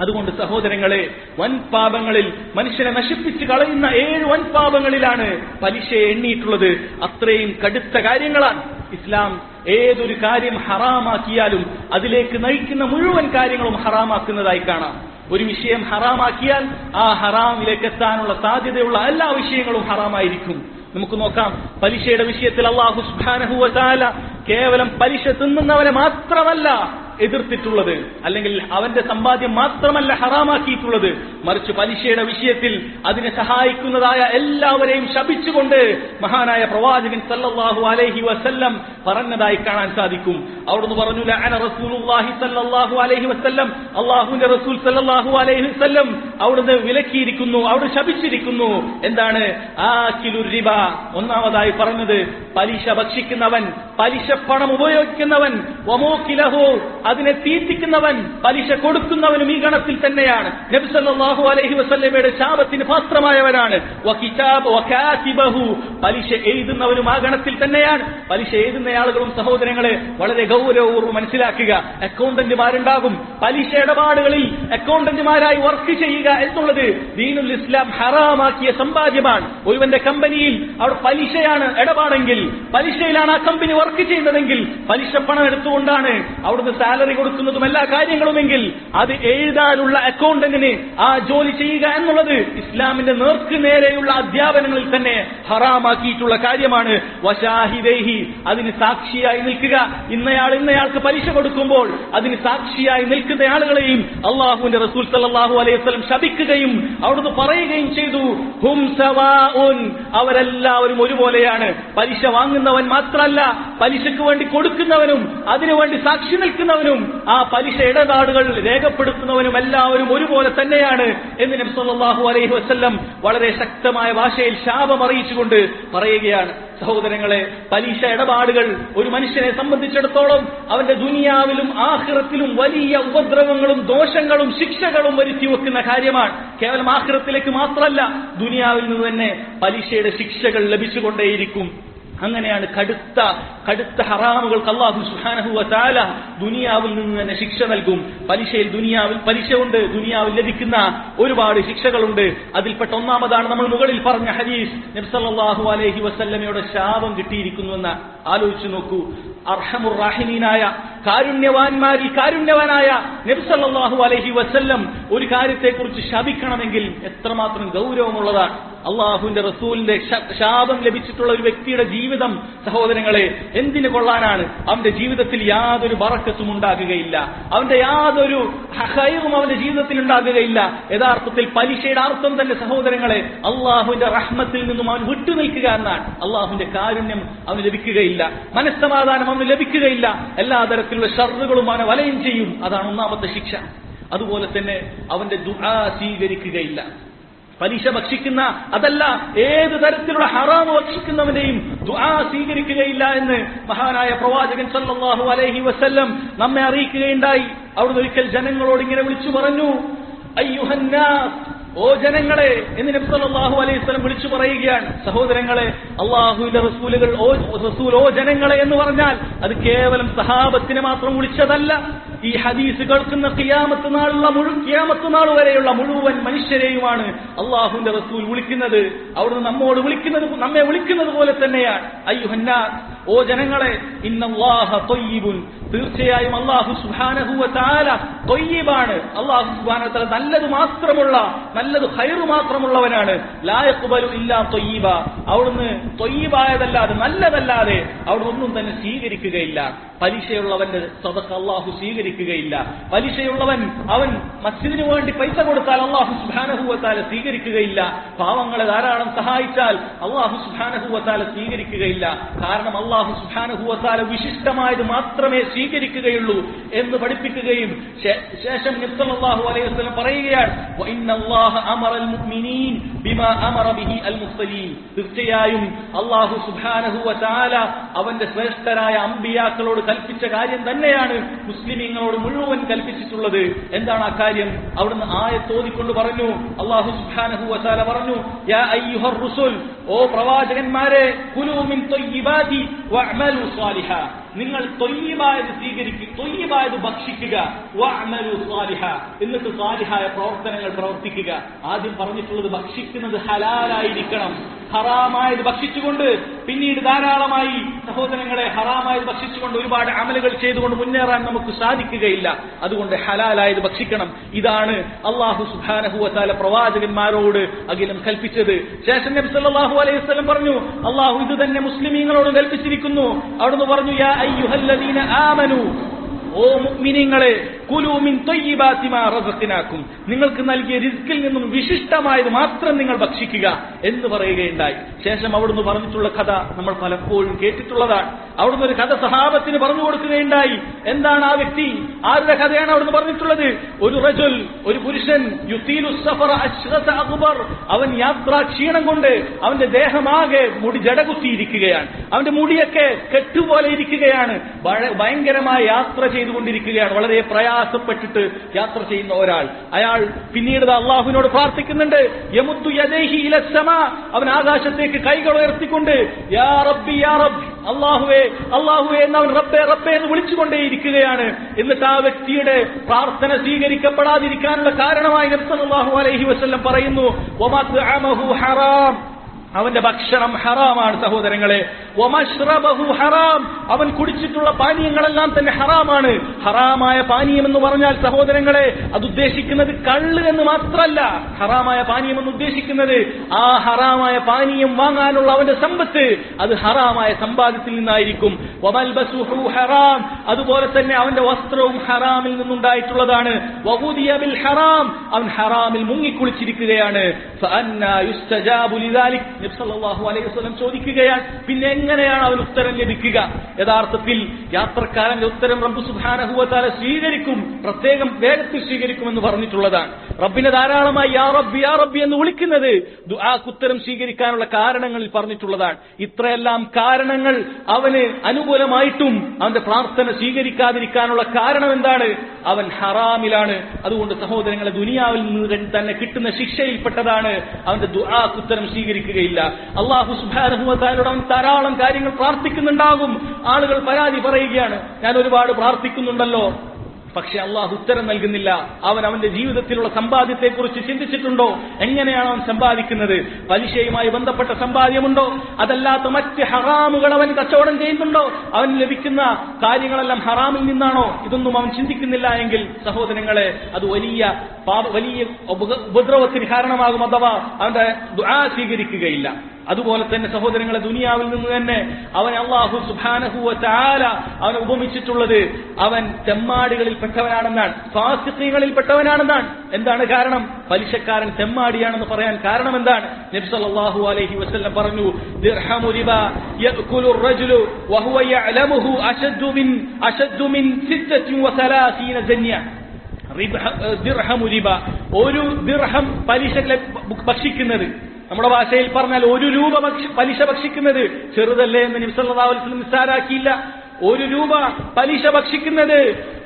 അതുകൊണ്ട് സഹോദരങ്ങളെ വൻ പാപങ്ങളിൽ മനുഷ്യനെ നശിപ്പിച്ച് കളയുന്ന ഏഴ് വൻ പാപങ്ങളിലാണ് പലിശയെ എണ്ണിയിട്ടുള്ളത്. അത്രയും കടുത്ത കാര്യങ്ങളാണ്. ഇസ്ലാം ഏതൊരു കാര്യം ഹറാമാക്കിയാലും അതിലേക്ക് നയിക്കുന്ന മുഴുവൻ കാര്യങ്ങളും ഹറാമാക്കുന്നതായി കാണാം. ഒരു വിഷയം ഹറാമാക്കിയാൽ ആ ഹറാമിലേക്ക് എത്താനുള്ള സാധ്യതയുള്ള എല്ലാ വിഷയങ്ങളും ഹറാമായിരിക്കും. നമുക്ക് നോക്കാം. പലിശയുടെ വിഷയത്തിൽ അള്ളാഹു കേവലം പലിശ തിന്നുന്നവനെ മാത്രമല്ല എതിർത്തിട്ടുള്ളത് അല്ലെങ്കിൽ അവന്റെ സമ്പാദ്യം മാത്രമല്ല ഹറാമാക്കിയിട്ടുള്ളത് മറിച്ച് പലിശയുടെ വിഷയത്തിൽ അതിനെ സഹായിക്കുന്നതായ എല്ലാവരെയും ശപിച്ചുകൊണ്ട് മഹാനായ പ്രവാചകൻ സല്ലല്ലാഹു അലൈഹി വസല്ലം പറഞ്ഞതായി കാണാൻ സാധിക്കും. അവിടുന്ന് പറഞ്ഞു ലഅന റസൂലുള്ളാഹി സല്ലല്ലാഹു അലൈഹി വസല്ലം. അല്ലാഹുവിന്റെ റസൂൽ സല്ലല്ലാഹു അലൈഹി വസല്ലം അവിടുന്ന് വിലക്കിയിരിക്കുന്നു അവിടെ ശപിച്ചിരിക്കുന്നു. എന്താണ്? ആ റിബ. ഒന്നാമതായി പറഞ്ഞത് പലിശ ഭക്ഷിക്കുന്നവൻ പലിശ പണം ഉപയോഗിക്കുന്നവൻ വമോക്കിലഹു അതിനെ തീറ്റിക്കുന്നവൻ പലിശ കൊടുക്കുന്നവനും ഈ ഗണത്തിൽ തന്നെയാണ്. നബി അലഹി വസല്ലമയുടെ ശാപത്തിന് പാത്രമായവനാണ്. പലിശ എഴുതുന്നവനും ആ ഗണത്തിൽ തന്നെയാണ്. പലിശ എഴുതുന്ന ആളുകളും സഹോദരങ്ങളെ വളരെ ഗൗരവപൂർവം മനസ്സിലാക്കുക. അക്കൗണ്ടന്റുമാരുണ്ടാകും. പലിശ ഇടപാടുകളിൽ അക്കൗണ്ടന്റുമാരായി വർക്ക് ചെയ്യുക എന്നുള്ളത് ദീനുൽ ഇസ്ലാം ഹറാമാക്കിയ സമ്പാദ്യമാണ്. ഒരുവന്റെ കമ്പനിയിൽ അവിടെ പലിശയാണ് ഇടപാടെങ്കിൽ പലിശയിലാണ് ആ കമ്പനി വർക്ക് ചെയ്യുന്നതെങ്കിൽ പലിശ പണം എടുത്തുകൊണ്ടാണ് അവിടുന്ന് സാലറി കൊടുക്കുന്നതും എല്ലാ കാര്യങ്ങളുമെങ്കിൽ അത് എഴുതാനുള്ള അക്കൗണ്ടന്റിന് ആ ജോലി ചെയ്യുക എന്നുള്ളത് ഇസ്ലാമിന്റെ നേർക്ക് നേരെയുള്ള അധ്യാപനങ്ങളിൽ തന്നെ ഹറാമാക്കിയിട്ടുള്ള കാര്യമാണ്. വശാഹിദേഹി അതിന് സാക്ഷിയായി നിൽക്കുക. ഇന്നയാൾ ഇന്നയാൾക്ക് പലിശ കൊടുക്കുമ്പോൾ അതിന് സാക്ഷിയായി നിൽക്കുന്ന ആളുകളെയും അള്ളാഹുവിന്റെ റസൂൽ സല്ലല്ലാഹു അലൈഹി വസല്ലം ശപിക്കുകയും അവിടുന്ന് പറയുകയും ചെയ്തു ഹും സവാഉൻ. അവരെല്ലാവരും ഒരുപോലെയാണ്. പലിശ വാങ്ങുന്നവൻ മാത്രമല്ല പലിശക്ക് വേണ്ടി കൊടുക്കുന്നവനും അതിനുവേണ്ടി സാക്ഷി നിൽക്കുന്നവനും ആ പലിശ ഇടപാടുകൾ രേഖപ്പെടുത്തുന്നവനും എല്ലാവരും ഒരുപോലെ തന്നെയാണ് എന്ന് നബി സല്ലല്ലാഹു അലൈഹി വസ്ല്ലം വളരെ ശക്തമായ ഭാഷയിൽ ശാപം അറിയിച്ചുകൊണ്ട് പറയുകയാണ്. സഹോദരങ്ങളെ പലിശ ഇടപാടുകൾ ഒരു മനുഷ്യനെ സംബന്ധിച്ചിടത്തോളം അവന്റെ ദുനിയാവിലും ആഹ്റത്തിലും വലിയ ഉപദ്രവങ്ങളും ദോഷങ്ങളും ശിക്ഷകളും വരുത്തി വെക്കുന്ന കാര്യമാണ്. കേവലം ആഹ്റത്തിലേക്ക് മാത്രമല്ല ദുനിയാവിൽ നിന്ന് തന്നെ പലിശയുടെ ശിക്ഷകൾ ലഭിച്ചുകൊണ്ടേയിരിക്കും. അങ്ങനെയാണ് കടുത്ത കടുത്ത ഹറാമുകൾക്ക് അള്ളാഹു സുഹാനഹു വതാല ദുനിയാവിൽ നിന്ന് തന്നെ ശിക്ഷ നൽകും. പലിശയിൽ ദുനിയാവിൽ പലിശ ഉണ്ട് ദുനിയാവിൽ ലഭിക്കുന്ന ഒരുപാട് ശിക്ഷകളുണ്ട്. അതിൽപ്പെട്ട ഒന്നാമതാണ് നമ്മൾ മുകളിൽ പറഞ്ഞ ഹദീസ് നബ്സല്ലാഹു അലഹി വസല്ലമയുടെ ശാപം കിട്ടിയിരിക്കുന്നുവെന്ന് ആലോചിച്ചു നോക്കൂ. അർഹമുറാഹിമീനായ കാരുണ്യവാന്മാരിൽ കാരുണ്യവാനായ നബ്സല്ലാഹു അലഹി വസല്ലം ഒരു കാര്യത്തെക്കുറിച്ച് ശപിക്കണമെങ്കിൽ എത്രമാത്രം ഗൗരവമുള്ളതാണ്. അള്ളാഹുവിന്റെ റസൂലിന്റെ ശാപം ലഭിച്ചിട്ടുള്ള ഒരു വ്യക്തിയുടെ ജീവിതം സഹോദരങ്ങളെ എന്തിനു കൊള്ളാനാണ്? അവന്റെ ജീവിതത്തിൽ യാതൊരു ബറക്കത്തും ഉണ്ടാകുകയില്ല. അവന്റെ യാതൊരു ഹൈറും അവന്റെ ജീവിതത്തിൽ ഉണ്ടാകുകയില്ല. യഥാർത്ഥത്തിൽ പലിശയുടെ അർത്ഥം തന്നെ സഹോദരങ്ങളെ അള്ളാഹുവിന്റെ റഹ്മത്തിൽ നിന്നും അവൻ വിട്ടുനിൽക്കുക എന്നാണ്. അള്ളാഹുവിന്റെ കാരുണ്യം അവന് ലഭിക്കുകയില്ല. മനസ്സമാധാനം അവന് ലഭിക്കുകയില്ല. എല്ലാ തരത്തിലുള്ള ഷർറുകളും അവനെ വലയം ചെയ്യും. അതാണ് ഒന്നാമത്തെ ശിക്ഷ. അതുപോലെ തന്നെ അവന്റെ ദുആ സ്വീകരിക്കുകയില്ല. പലിശ ഭക്ഷിക്കുന്ന അതല്ല ഏത് തരത്തിലുള്ള ഹറാമ് ഭക്ഷിക്കുന്നവനെയും ദുആ സ്വീകരിക്കുകയില്ല എന്ന് മഹാനായ പ്രവാചകൻ സല്ലല്ലാഹു അലൈഹി വസല്ലം നമ്മെ അറിയിക്കുകയുണ്ടായി. അവിടുന്ന് ഒരിക്കൽ ജനങ്ങളോട് ഇങ്ങനെ വിളിച്ചു പറഞ്ഞു അയ്യുഹന്നാസ് ഓ ജനങ്ങളെ എന്ന് നബി സല്ലല്ലാഹു അലൈഹി വസല്ലം വിളിച്ചു പറയുകയാണ്. സഹോദരങ്ങളെ അള്ളാഹുവിന്റെ റസൂലുകൾ ഓ റസൂൽ ഓ ജനങ്ങളെ എന്ന് പറഞ്ഞാൽ അത് കേവലം സഹാബത്തിനെ മാത്രം വിളിച്ചതല്ല. ഈ ഹദീസ് കേൾക്കുന്ന കിയാമത്ത് നാളുള്ള മുഴുവൻ കിയാമത്ത് നാൾ വരെയുള്ള മുഴുവൻ മനുഷ്യരെയുമാണ് അള്ളാഹുന്റെ റസൂൽ വിളിക്കുന്നത്. അവിടുന്ന് നമ്മോട് വിളിക്കുന്നത് നമ്മെ വിളിക്കുന്നത് പോലെ തന്നെയാണ്. അയ്യുഹന്ന ഓ ജനങ്ങളെ ഇന്നല്ലാഹ തീർച്ചയായും അള്ളാഹു സുബ്ഹാനഹു വ തആല തൊയ്യിബാണ്. അള്ളാഹു സുഹാന നല്ലത് മാത്രമുള്ള നല്ലത് ഹൈറ് മാത്രമുള്ളവനാണ്. ലാ യഖ്ബലു ഇല്ലാ തൊയ്യിബ. അവിടുന്ന് തൊയ്യബായതല്ലാതെ നല്ലതല്ലാതെ അവിടുന്ന് ഒന്നും തന്നെ സ്വീകരിക്കുകയില്ല. പലിശയുള്ളവന്റെ സദഖ അള്ളാഹു സ്വീകരിക്കുകയില്ല. പലിശയുള്ളവൻ അവൻ മസ്ജിദിന് വേണ്ടി പൈസ കൊടുത്താൽ അള്ളാഹു തആല സ്വീകരിക്കുകയില്ല. പാവങ്ങളെ ധാരാളം സഹായിച്ചാൽ അള്ളാഹു തആല സ്വീകരിക്കുകയില്ല. കാരണം അള്ളാഹു തആല വിശിഷ്ടമായത് മാത്രമേ സ്വീകരിക്കുകയുള്ളൂ എന്ന് പഠിപ്പിക്കുകയും ശേഷം സല്ലല്ലാഹു അലൈഹി പറയുകയാണ് "വ തീർച്ചയായും അള്ളാഹു സുബ്ഹാനഹു വ അവന്റെ ശ്രേഷ്ഠരായ അമ്പിയാക്കളോട് കൽപ്പിച്ച കാര്യം തന്നെയാണ് മുസ്ലിമീങ്ങളോട് മുഴുവൻ കൽപ്പിച്ചിട്ടുള്ളത്. എന്താണ് ആ കാര്യം? അവിടുന്ന് ആയത്തോതിക്കൊണ്ട് പറഞ്ഞു. അള്ളാഹു സുബ്ഹാനഹു വ പറഞ്ഞു യാ റുസുൽ ഓ പ്രവാചകന്മാരെ വഅമലു നിങ്ങൾ തൊയ്യബായത് സ്വീകരിക്കുക തൊയ്യബായത് ഭക്ഷിക്കുക. എന്നിട്ട് സ്വാരിഹായ പ്രവർത്തനങ്ങൾ പ്രവർത്തിക്കുക. ആദ്യം പറഞ്ഞിട്ടുള്ളത് ഭക്ഷിക്കുന്നത് ഹലാലായിരിക്കണം. ഹറാമായത് ഭക്ഷിച്ചുകൊണ്ട് പിന്നീട് ധാരാളമായി സഹോദരങ്ങളെ ഹറാമായത് ഭക്ഷിച്ചുകൊണ്ട് ഒരുപാട് അമലുകൾ ചെയ്തുകൊണ്ട് മുന്നേറാൻ നമുക്ക് സാധിക്കുകയില്ല. അതുകൊണ്ട് ഹലാലായത് ഭക്ഷിക്കണം. ഇതാണ് അള്ളാഹു സുബാനഹുവത്താല പ്രവാചകന്മാരോട് അഖിലം കൽപ്പിച്ചത്. ശേഷം നബി സല്ലല്ലാഹു അലൈഹി വസല്ലം പറഞ്ഞു അള്ളാഹു ഇത് തന്നെ മുസ്ലിമീങ്ങളോട് കൽപ്പിച്ചിരിക്കുന്നു. അവിടുന്ന് പറഞ്ഞു യാ ഓ മുഗ്മിനിങ്ങളെ കുലൂമിൻ മിൻ ത്വയ്യിബാതി നിങ്ങൾക്ക് നൽകിയ റിസ്കിൽ നിന്നും വിശിഷ്ടമായത് മാത്രം നിങ്ങൾ ഭക്ഷിക്കുക എന്ന് പറയുകയുണ്ടായി. ശേഷം അവിടുന്ന് പറഞ്ഞിട്ടുള്ള കഥ നമ്മൾ പലപ്പോഴും കേട്ടിട്ടുള്ളതാണ്. അവിടുന്ന് ഒരു കഥ സഹാബത്തിന് പറഞ്ഞു കൊടുക്കുകയുണ്ടായി. എന്താണ് ആ വ്യക്തി? ആരുടെ കഥയാണ് അവിടുന്ന് പറഞ്ഞിട്ടുള്ളത്? ഒരു റജുൽ ഒരു പുരുഷൻ യുത്തീലു സഫറ അശ്റത അക്ബർ. അവൻ യാത്രാ ക്ഷീണം കൊണ്ട് അവന്റെ ദേഹമാകെ മുടി ജടകുത്തിയിരിക്കുകയാണ്. അവന്റെ മുടിയൊക്കെ കെട്ടുപോലെ ഇരിക്കുകയാണ്. ഭയ- ഭയങ്കരമായ യാത്ര ചെയ്തുകൊണ്ടിരിക്കുകയാണ്. വളരെ പ്രയാസപ്പെട്ടിട്ട് യാത്ര ചെയ്യുന്ന ഒരാൾ. അയാൾ പിന്നീട് അള്ളാഹുവിനോട് പ്രാർത്ഥിക്കുന്നുണ്ട്. യമുത്തു യദൈഹി ഇലസമ അവൻ ആകാശത്തേക്ക് കൈകൾ ഉയർത്തിക്കൊണ്ട് യാ റബ്ബി യാ റബ്ബി. അള്ളാഹുവേ അള്ളാഹുവേ എന്ന് അവൻ റബ്ബെ റബ്ബെ എന്ന് വിളിച്ചുകൊണ്ടേയിരിക്കുകയാണ്. എന്നിട്ട് ആ വ്യക്തിയുടെ പ്രാർത്ഥന സ്വീകരിക്കപ്പെടാതിരിക്കാനുള്ള കാരണമായി നബി സല്ലല്ലാഹു അലൈഹി വസല്ലം പറയുന്നു ഹറാം. അവന്റെ ഭക്ഷണം ഹറാമാണ് സഹോദരങ്ങളെ. ഹറാം. അവൻ കുടിച്ചിട്ടുള്ള പാനീയങ്ങളെല്ലാം തന്നെ ഹറാമാണ്. ഹറാമായ പാനീയം എന്ന് പറഞ്ഞാൽ സഹോദരങ്ങളെ അത് ഉദ്ദേശിക്കുന്നത് കള്ള് എന്ന് മാത്രമല്ല ഹറാമായ പാനീയം എന്ന് ഉദ്ദേശിക്കുന്നത് ആ ഹറാമായ പാനീയം വാങ്ങാനുള്ള അവന്റെ സമ്പത്ത്. അത് ഹറാമായ സമ്പാദ്യത്തിൽ നിന്നായിരിക്കും. ഹറാം. അതുപോലെ തന്നെ അവന്റെ വസ്ത്രവും ഹറാമിൽ നിന്നുണ്ടായിട്ടുള്ളതാണ്. ബിൽ ഹറാം. അവൻ ഹറാമിൽ മുങ്ങിക്കുളിച്ചിരിക്കുകയാണ്. ചോദിക്കുകയാണ് പിന്നെ എങ്ങനെയാണ് അവൻ ഉത്തരം ലഭിക്കുക? യഥാർത്ഥത്തിൽ യാത്രക്കാരന്റെ ഉത്തരം റബ്ബു സുബ്ഹാനഹു വ സ്വീകരിക്കും പ്രത്യേകം വേഗത്തിൽ സ്വീകരിക്കുമെന്ന് പറഞ്ഞിട്ടുള്ളതാണ്. റബ്ബിനെ ധാരാളമായി യാ റബ്ബി യാ റബ്ബി എന്ന് വിളിക്കുന്നത് ആ ഉത്തരം സ്വീകരിക്കാനുള്ള കാരണങ്ങളിൽ പറഞ്ഞിട്ടുള്ളതാണ്. ഇത്രയെല്ലാം കാരണങ്ങൾ അവന് അനുകൂലമായിട്ടും അവന്റെ പ്രാർത്ഥന സ്വീകരിക്കാതിരിക്കാനുള്ള കാരണം എന്താണ്? അവൻ ഹറാമിലാണ്. അതുകൊണ്ട് സഹോദരങ്ങളെ ദുനിയാവിൽ നിന്ന് തന്നെ കിട്ടുന്ന ശിക്ഷയിൽപ്പെട്ടതാണ്. അവന്റെ ദുആക്ക് ഉത്തരം സ്വീകരിക്കുകയില്ല. അള്ളാഹു സുബാനോട് അവൻ ധാരാളം കാര്യങ്ങൾ പ്രാർത്ഥിക്കുന്നുണ്ടാകും. ആളുകൾ പരാതി പറയുകയാണ് ഞാൻ ഒരുപാട് പ്രാർത്ഥിക്കുന്നുണ്ടല്ലോ. പക്ഷെ അള്ളാഹു ഉത്തരം നൽകുന്നില്ല. അവൻ അവന്റെ ജീവിതത്തിലുള്ള സമ്പാദ്യത്തെക്കുറിച്ച് ചിന്തിച്ചിട്ടുണ്ടോ? എങ്ങനെയാണ് അവൻ സമ്പാദിക്കുന്നത്? പലിശയുമായി ബന്ധപ്പെട്ട സമ്പാദ്യമുണ്ടോ? അതല്ലാത്ത മറ്റ് ഹറാമുകൾ അവൻ കച്ചവടം ചെയ്യുന്നുണ്ടോ? അവൻ ലഭിക്കുന്ന കാര്യങ്ങളെല്ലാം ഹറാമിൽ നിന്നാണോ? ഇതൊന്നും അവൻ ചിന്തിക്കുന്നില്ല എങ്കിൽ സഹോദരങ്ങളെ അത് വലിയ വലിയ ഉപ- ഉപദ്രവത്തിന് കാരണമാകും അഥവാ അവന്റെ സ്വീകരിക്കുകയില്ല. അതുപോലെ തന്നെ സഹോദരങ്ങളെ ദുനിയാവിൽ നിന്ന് തന്നെ അവൻ അള്ളാഹു സുഹാനഹുവ ചാല അവനെ ഉപമിച്ചിട്ടുള്ളത് അവൻ തെമ്മാടികളിൽ പെട്ടവനാണെന്നാണ് ഫാസിഖികളിൽ പെട്ടവനാണെന്നാണ്. എന്താണ് കാരണം? പലിശക്കാരൻ തെമ്മാടിയാണെന്ന് പറയാൻ കാരണം എന്താണ്? നബ്സല്ലാഹു അലൈഹി വസ്ലം പറഞ്ഞു ഒരു ദിർഹം പലിശ ഭക്ഷിക്കുന്നത് നമ്മുടെ ഭാഷയിൽ പറഞ്ഞാൽ ഒരു രൂപ പലിശ ഭക്ഷിക്കുന്നത് ചെറുതല്ലേ എന്ന് നിമിഷം നിസ്സാരാക്കിയില്ല. ഒരു രൂപ പലിശ ഭക്ഷിക്കുന്നത്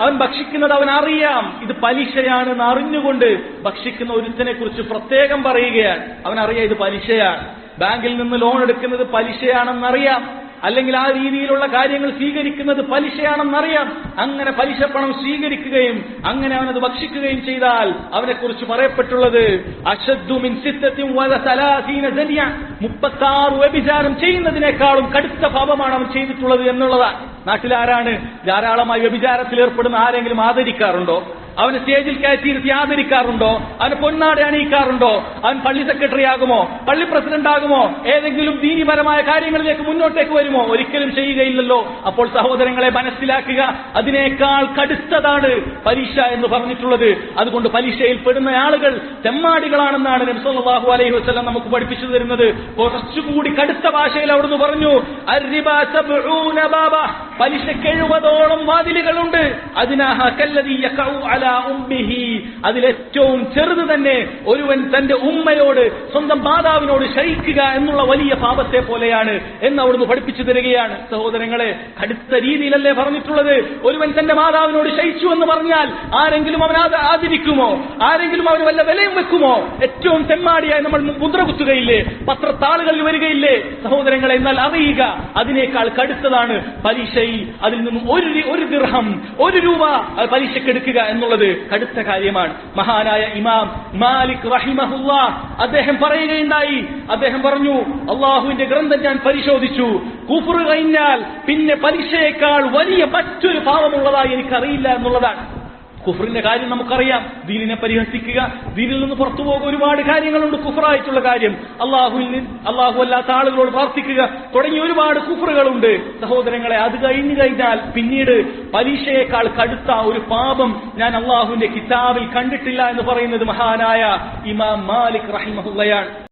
അവൻ ഭക്ഷിക്കുന്നത് അവൻ അറിയാം. ഇത് പലിശയാണെന്ന് അറിഞ്ഞുകൊണ്ട് ഭക്ഷിക്കുന്ന ഒരുത്തിനെ കുറിച്ച് പ്രത്യേകം പറയുകയാണ്. അവൻ അറിയാം ഇത് പലിശയാണ്. ബാങ്കിൽ നിന്ന് ലോൺ എടുക്കുന്നത് പലിശയാണെന്നറിയാം അല്ലെങ്കിൽ ആ രീതിയിലുള്ള കാര്യങ്ങൾ സ്വീകരിക്കുന്നത് പലിശയാണെന്നറിയാം. അങ്ങനെ പലിശ പണം സ്വീകരിക്കുകയും അങ്ങനെ അവനത് ഭക്ഷിക്കുകയും ചെയ്താൽ അവനെ കുറിച്ച് പറയപ്പെട്ടുള്ളത് അശദ്ദുമിൻ സിത്തത്തിൻ വല സലാസീന ജനിയ. മുപ്പത്തി ആറ് വ്യഭിചാരം ചെയ്യുന്നതിനേക്കാളും കടുത്ത പാപമാണ് അവൻ ചെയ്തിട്ടുള്ളത് എന്നുള്ളതാണ്. നാട്ടിലാരാണ്? ധാരാളമായി വ്യഭിചാരത്തിൽ ഏർപ്പെടുന്ന ആരെങ്കിലും ആദരിക്കാറുണ്ടോ? അവന് സ്റ്റേജിൽ കയറ്റിയിരുത്തി ആദരിക്കാറുണ്ടോ? അവന് പൊന്നാടെ അണിയിക്കാറുണ്ടോ? അവൻ പള്ളി സെക്രട്ടറി ആകുമോ? പള്ളി പ്രസിഡന്റ് ആകുമോ? ഏതെങ്കിലും ദീനിപരമായ കാര്യങ്ങളിലേക്ക് മുന്നോട്ടേക്ക് വരുമോ? ഒരിക്കലും ചെയ്യുകയില്ലല്ലോ. അപ്പോൾ സഹോദരങ്ങളെ മനസ്സിലാക്കുക അതിനേക്കാൾ കടുത്തതാണ് പരീക്ഷ എന്ന് പറഞ്ഞിട്ടുള്ളത്. അതുകൊണ്ട് പരീക്ഷയിൽ പെടുന്ന ആളുകൾ തെമ്മാടികളാണെന്നാണ് നബി സല്ലല്ലാഹു അലൈഹി വസ്ലം നമുക്ക് പഠിപ്പിച്ചു തരുന്നത്. കുറച്ചുകൂടി കടുത്ത ഭാഷയിൽ അവിടുന്ന് പറഞ്ഞു. പലിശക്ക് എഴുപതോളം വാതിലുകളുണ്ട്. അതിലേറ്റവും ചെറുത് തന്നെ ഒരുവൻ തന്റെ ഉമ്മയോട് സ്വന്തം മാതാവിനോട് ശയിക്കുക എന്നുള്ള വലിയ പാപത്തെ പോലെയാണ് എന്ന് അവിടുന്ന് പഠിപ്പിച്ചു തരികയാണ്. സഹോദരങ്ങളെ കടുത്ത രീതിയിലല്ലേ പറഞ്ഞിട്ടുള്ളത്? ഒരുവൻ തന്റെ മാതാവിനോട് ശയിച്ചു എന്ന് പറഞ്ഞാൽ ആരെങ്കിലും അവൻ ആദരിക്കുമോ? ആരെങ്കിലും അവന് വല്ല വിലയും വെക്കുമോ? ഏറ്റവും തെമ്മാടിയായി നമ്മൾ മുദ്ര കുത്തുകയില്ലേ പത്രത്താളുകളിൽ വരികയില്ലേ? സഹോദരങ്ങളെ എന്നാൽ അറിയുക അതിനേക്കാൾ കടുത്തതാണ് പരീക്ഷയിൽ അതിൽ നിന്നും ഒരു ഒരു ദിർഹം ഒരു രൂപ പലിശക്കെടുക്കുക എന്നുള്ളത് കടുത്ത കാര്യമാണ്. മഹാനായ ഇമാം മാലിക് റഹിമഹുല്ല അദ്ദേഹം പറയുകയുണ്ടായി. അദ്ദേഹം പറഞ്ഞു അള്ളാഹുവിന്റെ ഗ്രന്ഥം ഞാൻ പരിശോധിച്ചു. കുഫറ് കഴിഞ്ഞാൽ പിന്നെ പലിശയേക്കാൾ വലിയ മറ്റൊരു പാവമുള്ളതായി എനിക്കറിയില്ല എന്നുള്ളതാണ്. കുഫറിന്റെ കാര്യം നമുക്കറിയാം. ദീനിനെ പരിഹസിക്കുക ദീനിൽ നിന്ന് പുറത്തു പോകുക ഒരുപാട് കാര്യങ്ങളുണ്ട് കുഫറായിട്ടുള്ള കാര്യം. നിന്ന് അള്ളാഹു അല്ലാത്ത ആളുകളോട് പ്രാർത്ഥിക്കുക. തുടങ്ങിയ ഒരുപാട് കുഫറുകളുണ്ട്. സഹോദരങ്ങളെ അത് കഴിഞ്ഞു കഴിഞ്ഞാൽ പിന്നീട് പരീക്ഷയേക്കാൾ കടുത്ത ഒരു പാപം ഞാൻ അള്ളാഹുവിന്റെ കിതാബിൽ കണ്ടിട്ടില്ല എന്ന് പറയുന്നത് മഹാനായ ഇമാം മാലിക് റഹിമഹുല്ലയാണ്